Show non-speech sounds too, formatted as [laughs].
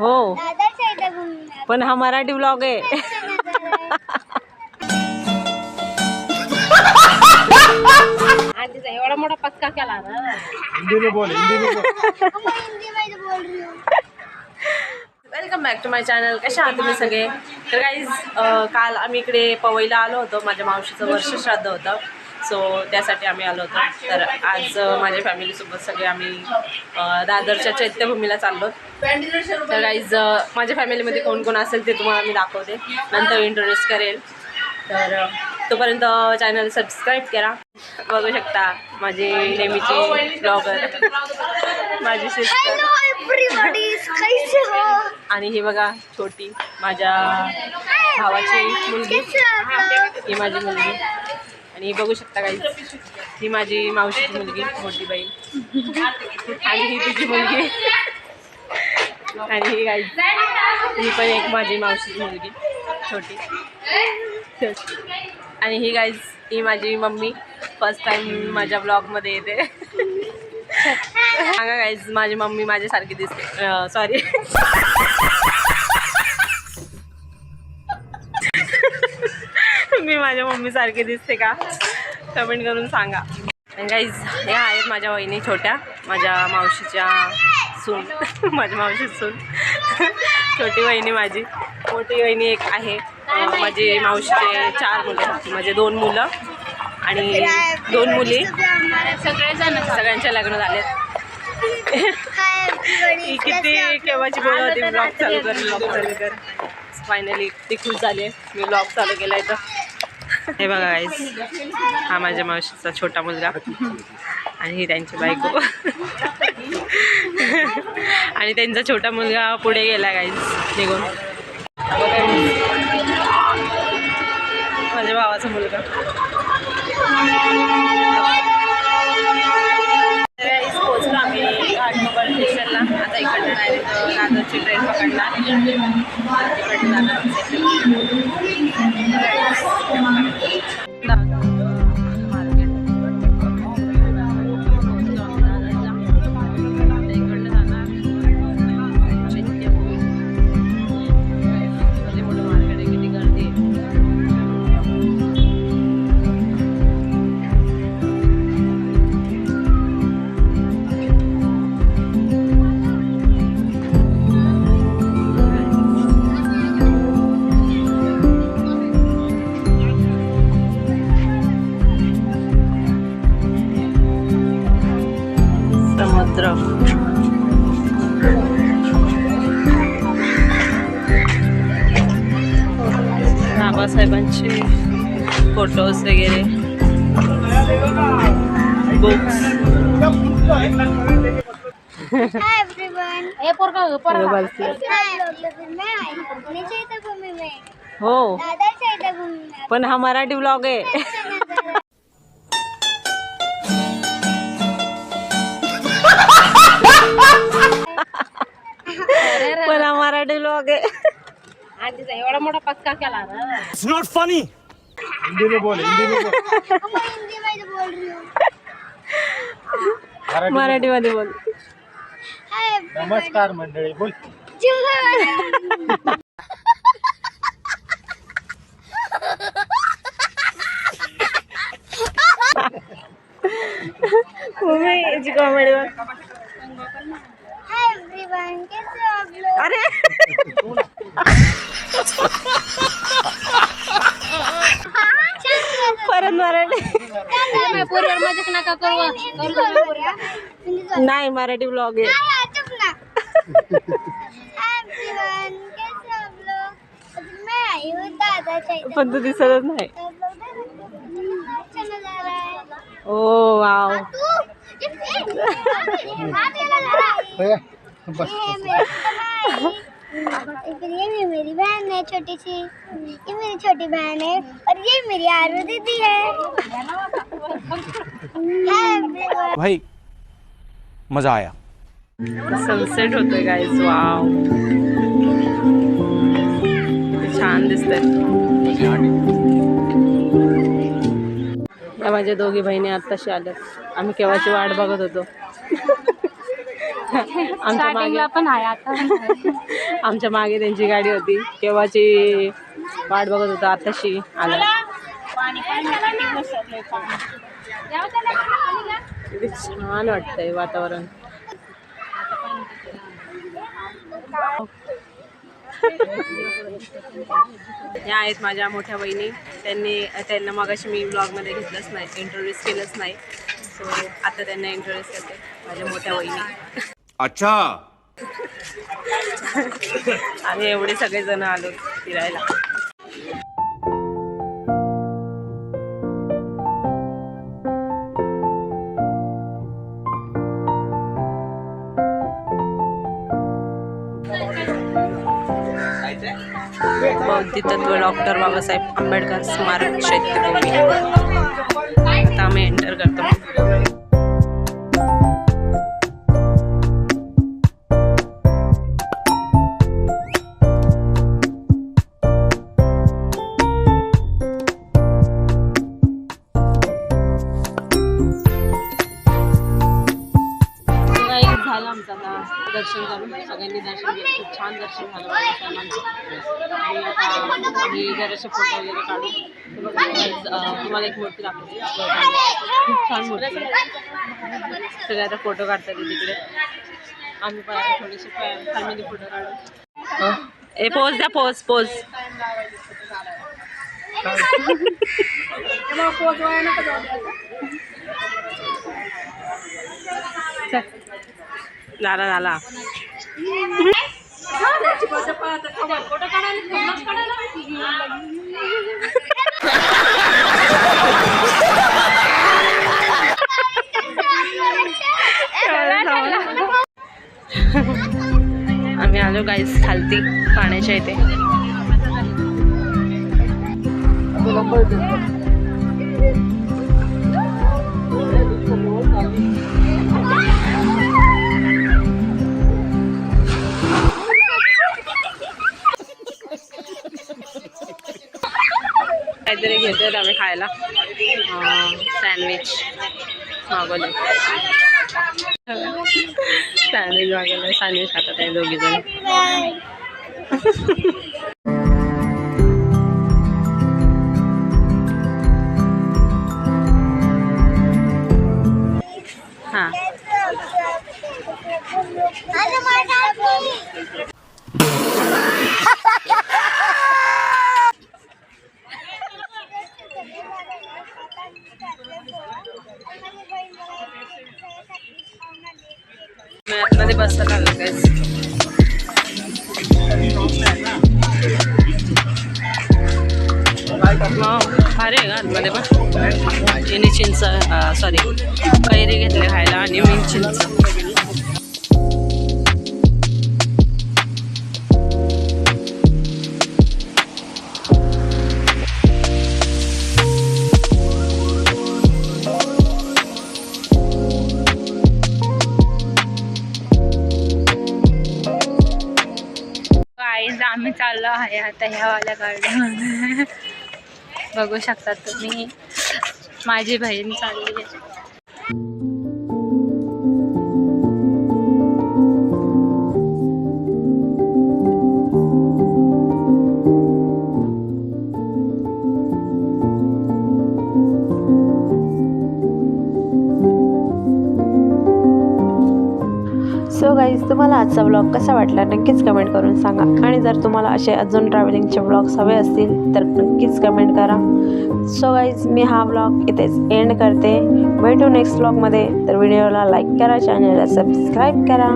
हो. पण हा मराठी ब्लॉग आहे. एवढा मोठा पक्का केला हिंदी में बोल हिंदी बोल. रही हूँ welcome back to my channel कशा आहात तुम्ही सगळे? तर काहीच काल आम्ही इकडे पवईला आलो होतो. माझ्या मावशीचं वर्ष श्राद्ध होतं. सो त्यासाठी आम्ही आलो होतो. तर आज माझ्या फॅमिलीसोबत सगळे आम्ही दादरच्या चैत्यभूमीला चाललो. तर काहीच माझ्या फॅमिलीमध्ये कोण कोण असेल ते तुम्हाला मी दाखवते. नंतर इंट्रोड्यूस करेल. तर तोपर्यंत चॅनल सबस्क्राईब करा. बघू शकता माझे नेहमीचे ब्लॉगर माझी सिस्टर हो? आणि ही बघा छोटी माझ्या भावाची मुलगी. हो ही माझी मुलगी. आणि बघू शकता काही ही माझी मावशीची मुलगी मोठी बाई. आणि ही तिची मुलगी. आणि ही गाई ही पण एक माझी मावशीची मुलगी छोटी. आणि ही गाईज ही माझी मम्मी फर्स्ट टाइम माझ्या ब्लॉगमध्ये येते. सांगा गाईज माझी मम्मी माझ्यासारखी दिसते. सॉरी मी माझ्या मम्मीसारखी दिसते का? कमेंट करून सांगा. आणि गाईज ह्या आहेत माझ्या वहिनी छोट्या माझ्या मावशीच्या सून. [laughs] माझ्या मावशी सून. [laughs] छोटी वहिनी माझी. मोठी वहिनी एक आहे. माझे मावशीचे चार मुलं माझे दोन मुलं आणि दोन मुली. सगळेजण सगळ्यांचे लग्न झालेत. किती केव्हाची बोल होती ब्लॉग चालू कर ब्लॉग चालू कर. फायनली ती खुश झाली मी ब्लॉग चालू केलाय तर. हे बघा गाईस हा माझ्या मावशीचा छोटा मुलगा. आणि ही त्यांची बायको. आणि त्यांचा छोटा मुलगा पुढे गेला गाईस निघून. माझ्या भावाचा मुलगा. आम्ही स्टेशनला आता इकडनं डायरेक्ट दादरची ट्रेन पकडणार. इकडनं समुद्र बाबासाहेबांचे फोटोज वगैरे. बुक्स हो घुमणार पण हा मराठी ब्लॉग आहे. [laughs] पण हा मराठी ब्लॉग आहे. एवढा मोठा पक्का केला It's not funny. मैं हिंदी में बोल. रही हूँ [laughs] मराठीमध्ये बोल. हाय नमस्कार मंडळी बोल. एवरीवन याची कॉमेडी मराठी नाही मराठी ब्लॉग आहे मैं आई हूँ दादा चाहिए पण तू दिसतच नाही अच्छा नजारा है ओ वाव ये भी मेरी बहन है छोटी सी। ये मेरी छोटी बहन है और ये मेरी आरू दीदी है। भाई मज़ा आया। सनसेट होतोय गाईज वाव छान दिसतंय या माझ्या दोघी बहिणी आत्ताशी आल्यात. आम्ही केव्हाची वाट बघत होतो. आमच्या मागे स्टार्टिंगला पण आहे आता. [laughs] आमच्या मागे त्यांची गाडी होती. केव्हाची वाट बघत होतो आताशी आला. किती छान वाटतंय वातावरण. या आहेत माझ्या मोठ्या बहिणी. त्यांनी त्यांना मगाशी मी ब्लॉगमध्ये घेतलंच नाही इंट्रोड्यूस केलंच नाही. सो आता त्यांना इंट्रोड्यूस करते माझ्या मोठ्या बहिणी. अच्छा. आम्ही एवढे सगळेजण आलो फिरायला. बौद्धितत्व डॉक्टर बाबासाहेब आंबेडकर स्मारक चैत्यभूमी आता आम्ही एंटर करतो. दर्शन करून सगळ्यांनी दर्शन घेतलं खूप छान दर्शन झालं बाबासाहेबांचं आणि आता आम्ही जरासे फोटो वगैरे काढू तर बघा, guys, अं, तुम्हाला एक मूर्ती दाखवते. खूप छान मूर्ती सगळे आता फोटो काढतात तिकडे. आम्ही पण आता थोडेसे फॅमिली फोटो काढू ए पोज द्या पोज पोज [laughs] लाला लाला. आम्ही आलो गाईस खालती पाण्याच्या इथे. काहीतरी घेतो आम्ही खायला. सँडविच मागवलं सँडविच मागवलं सँडविच खातात आहे दोघी जण. हां. मी आतमध्ये बसता आलं काहीच भारी आहे का आतमध्ये पण. चिनी चिंच सॉरी कैरी घेतली खायला आणि मी चिंच. तर आम्ही चाललो आहे आता ह्यावाल्या गार्डन बघू शकता तुम्ही. माझी बहीण चालली आहे. तुम्हाला आजचा ब्लॉग कसा वाटला नक्कीच कमेंट करून सांगा. आणि जर तुम्हाला असे अजून ट्रॅव्हलिंगचे ब्लॉग्स हवे असतील तर नक्कीच कमेंट करा. सो गाईज मी हा ब्लॉग इथेच एंड करते. भेटू नेक्स्ट ब्लॉगमध्ये तर व्हिडिओला लाईक करा चॅनलला सबस्क्राईब करा.